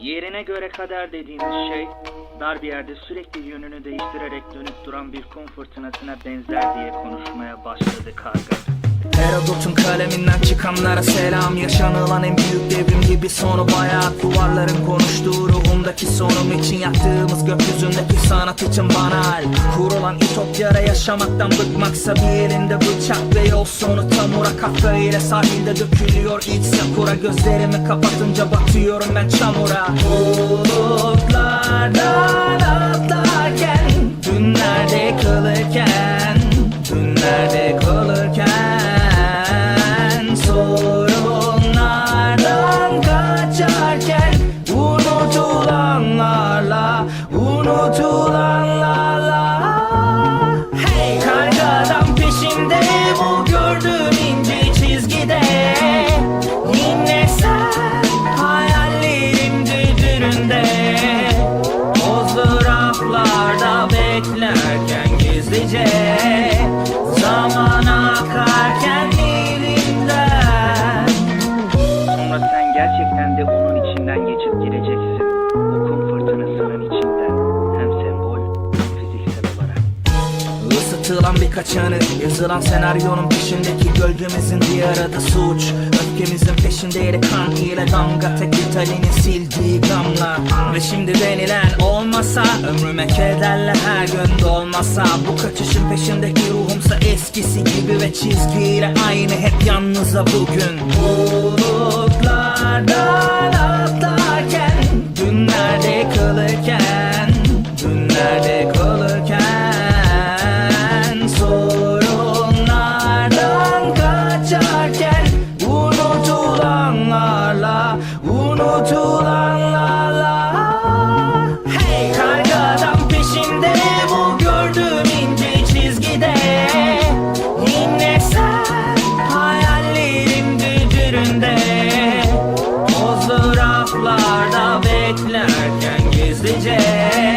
Yerine göre kader dediğimiz şey dar bir yerde sürekli yönünü değiştirerek dönüp duran bir kum fırtınasına benzer diye konuşmaya başladı karga. Herodot'un kaleminden çıkanlara selam Yaşanılan en büyük devrim gibi sonu bayağı Duvarların konuştuğu ruhumdaki sonum için Yaktığımız gökyüzündeki sanat için banal. Kurulan ütopyara yaşamaktan bıkmaksa Bir elinde bıçak ve yol sonu tamura Kahve ile sahilde dökülüyor. İlk sakura Gözlerimi kapatınca batıyorum ben çamura. Bulutlardan atlarken Dünlerde kalırken Dünlerde gizlice Zaman akarken elimden Sonra sen gerçekten de onun içinden geçip gireceksin. O kum fırtınasının içinden. Hem sembol hem fiziksel olarak. Isıtılan birkaç anı Yazılan senaryonun peşindeki gölgemizin diğer adı suç Öfkemizin peşindeydi kan ile damga Tek Ritalinin sildiği gamla. Ve şimdi denilen olmasa Ömrüme kederle her gün dolmasa. Bu kaçışın peşindeki ruhumsa eskisi gibi Ve çizgiyle aynı hep yalnızca bugün. Bulutlardan atlarken Dünlerde kalırken Dünlerde kalırken Sorunlardan kaçarken yeah.